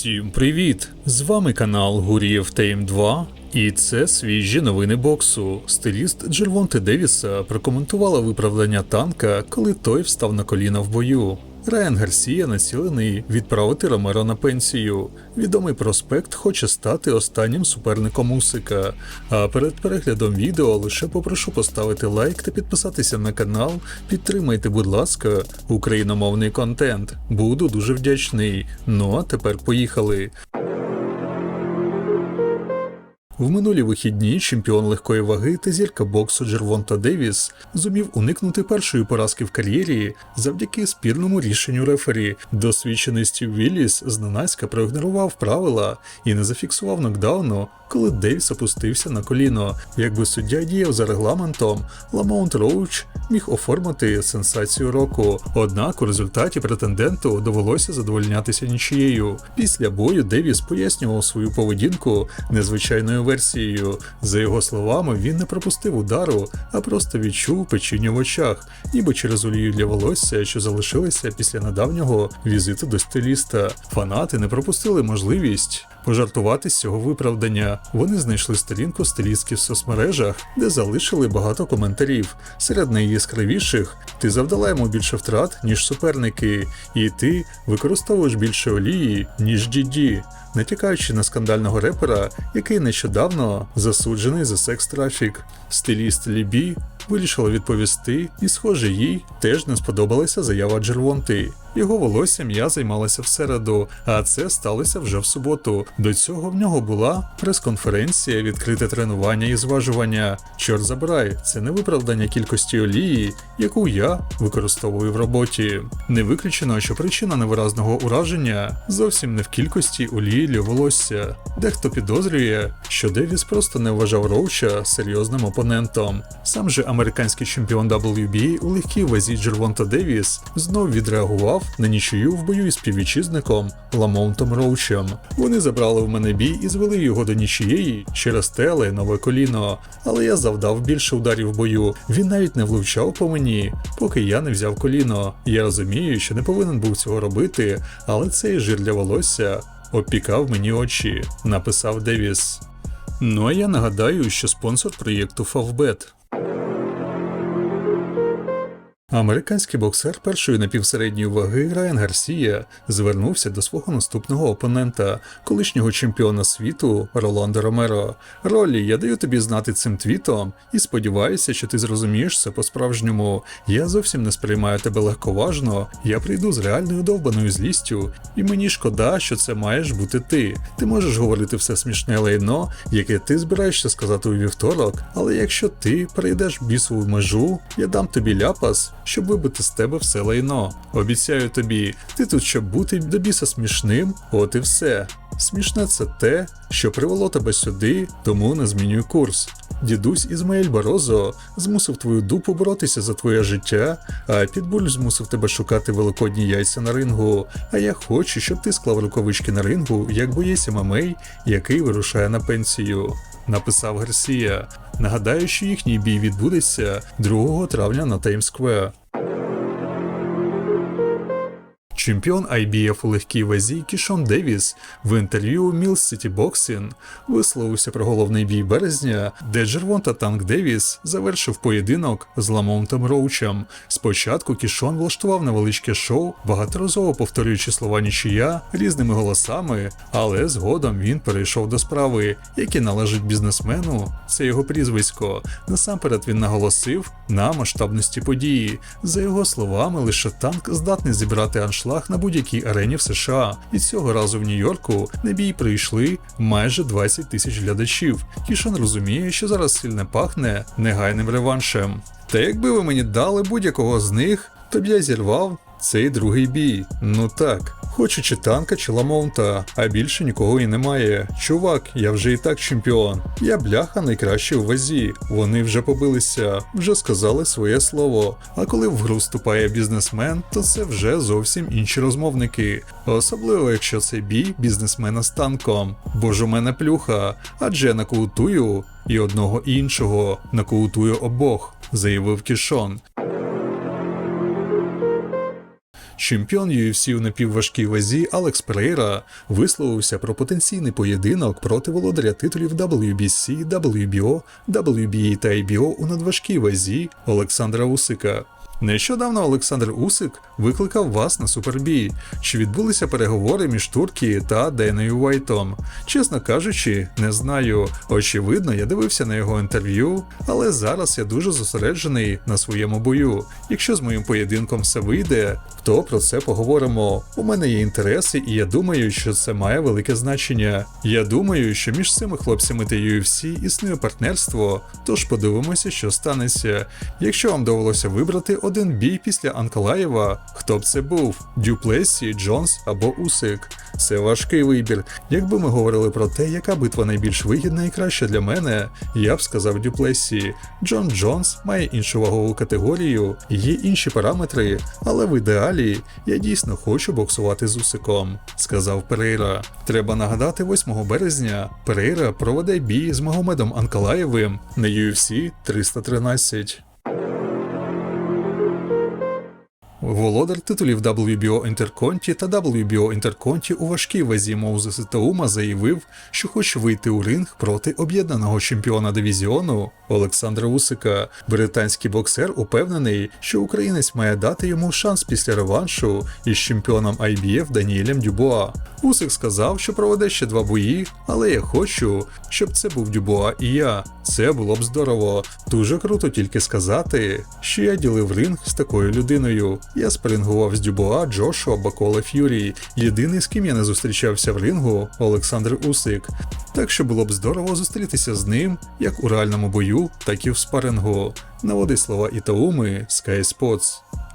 Всім привіт! З вами канал Гурієв Тейм 2, і це свіжі новини боксу. Стиліст Джервонте Девіса прокоментувала виправдання танка, коли той встав на коліна в бою. Райан Гарсія націлений відправити Ромеро на пенсію. Відомий проспект хоче стати останнім суперником Усика. А перед переглядом відео лише попрошу поставити лайк та підписатися на канал. Підтримайте, будь ласка, україномовний контент. Буду дуже вдячний. Ну а тепер поїхали. В минулі вихідні чемпіон легкої ваги та зірка боксу Джервонта Девіс зумів уникнути першої поразки в кар'єрі завдяки спірному рішенню рефері. Досвідчений Стів Вілліс зненацька проігнорував правила і не зафіксував нокдауну, коли Девіс опустився на коліно. Якби суддя діяв за регламентом, Ламаунт Роуч міг оформити сенсацію року. Однак у результаті претенденту довелося задовольнятися нічією. Після бою Девіс пояснював свою поведінку незвичайною версією. За його словами, він не пропустив удару, а просто відчув печіння в очах, ніби через олію для волосся, що залишилися після недавнього візиту до стиліста. Фанати не пропустили можливість. Пожартувати з цього виправдання. Вони знайшли сторінку стилістки в соцмережах, де залишили багато коментарів. Серед найяскравіших ти завдала йому більше втрат, ніж суперники, і ти використовуєш більше олії, ніж діді, натякаючи на скандального репера, який нещодавно засуджений за секс-трафік. Стиліст Лібі вирішила відповісти, і, схоже, їй теж не сподобалася заява Джервонти. Його волоссям я займалася в середу, а це сталося вже в суботу. До цього в нього була прес-конференція, відкрите тренування і зважування. Чорт забирай, це не виправдання кількості олії, яку я використовую в роботі. Не виключено, що причина невиразного ураження зовсім не в кількості олії для волосся. Дехто підозрює, що Девіс просто не вважав Роуча серйозним опонентом. Сам же американський чемпіон WBA у легкій вазі Джервонта Девіс знов відреагував на нічию в бою із співвітчизником Ламонтом Роучем. Вони забрали в мене бій і звели його до нічиєї через теле нове коліно, але я завдав більше ударів в бою. Він навіть не влучав по мені, поки я не взяв коліно. Я розумію, що не повинен був цього робити, але цей жир для волосся обпікав мені очі, написав Девіс. Ну а я нагадаю, що спонсор проєкту Favbet. Американський боксер першої напівсередньої ваги Райан Гарсія звернувся до свого наступного опонента, колишнього чемпіона світу Роланда Ромеро. Ролі, я даю тобі знати цим твітом і сподіваюся, що ти зрозумієш це по-справжньому. Я зовсім не сприймаю тебе легковажно. Я прийду з реальною довбаною злістю, і мені шкода, що це маєш бути ти. Ти можеш говорити все смішне лайно, яке ти збираєшся сказати у вівторок, але якщо ти перейдеш бісову межу, я дам тобі ляпас щоб вибити з тебе все лайно. Обіцяю тобі, ти тут щоб бути до біса смішним, от і все. Смішне це те, що привело тебе сюди, тому не змінюй курс. Дідусь Ізмаїль Барозо змусив твою дупу боротися за твоє життя, а Підбуль змусив тебе шукати великодні яйця на рингу. А я хочу, щоб ти склав рукавички на рингу, як боєць ММА, який вирушає на пенсію. Написав Гарсія. Нагадаю, що їхній бій відбудеться 2 травня на Таймсквер. Чемпіон IBF у легкій вазі Кішон Девіс в інтерв'ю Mills City Boxing висловився про головний бій березня, де Джервонта Танк Девіс завершив поєдинок з Ламонтом Роучем. Спочатку Кішон влаштував невеличке шоу, багаторазово повторюючи слова нічия різними голосами, але згодом він перейшов до справи, які належить бізнесмену. Це його прізвисько. Насамперед він наголосив на масштабності події. За його словами, лише танк здатний зібрати аншлаг на будь-якій арені в США. І цього разу в Нью-Йорку на бій прийшли майже 20 тисяч глядачів. Кішан розуміє, що зараз сильне пахне негайним реваншем. Та якби ви мені дали будь-якого з них, то б я зірвав цей другий бій. Ну так. Хочу чи танка, чи ламонта, а більше нікого і немає. Чувак, я вже і так чемпіон. Я бляха найкращий у вазі. Вони вже побилися, вже сказали своє слово. А коли в гру вступає бізнесмен, то це вже зовсім інші розмовники. Особливо, якщо це бій бізнесмена з танком. Бо ж у мене плюха, адже я накоутую і одного і іншого накоутую обох, заявив Кішон. Чемпіон UFC у напівважкій вазі Алекс Перейра висловився про потенційний поєдинок проти володаря титулів WBC, WBO, WBA та IBO у надважкій вазі Олександра Усика. Нещодавно Олександр Усик викликав вас на супербій. Чи відбулися переговори між Туркі та Деною Уайтом? Чесно кажучи, не знаю. Очевидно, я дивився на його інтерв'ю, але зараз я дуже зосереджений на своєму бою. Якщо з моїм поєдинком все вийде, то про це поговоримо. У мене є інтереси, і я думаю, що це має велике значення. Я думаю, що між цими хлопцями та UFC існує партнерство, тож подивимося, що станеться. Якщо вам довелося вибрати один бій після Анкалаєва, хто б це був? Дюплесі, Джонс або Усик? Це важкий вибір. Якби ми говорили про те, яка битва найбільш вигідна і краща для мене, я б сказав Дюплесі. Джон Джонс має іншу вагову категорію, є інші параметри, але в ідеалі я дійсно хочу боксувати з Усиком, сказав Перейра. Треба нагадати, 8 березня Перейра проведе бій з Магомедом Анкалаєвим на UFC 313. Володар титулів WBO Інтерконті та WBO Інтерконті у важкій вазі Моузес Таума заявив, що хоче вийти у ринг проти об'єднаного чемпіона дивізіону Олександра Усика. Британський боксер упевнений, що українець має дати йому шанс після реваншу із чемпіоном IBF Даніелем Дюбуа. Усик сказав, що проведе ще два бої, але я хочу, щоб це був Дюбуа і я. Це було б здорово. Дуже круто тільки сказати, що я ділив ринг з такою людиною. Я спарингував з Дюбуа, Джошуа, Бакола Ф'юрі. Єдиний, з ким я не зустрічався в рингу, Олександр Усик. Так що було б здорово зустрітися з ним як у реальному бою, так і в спарингу. Наводи слова Ітауми Sky Spots.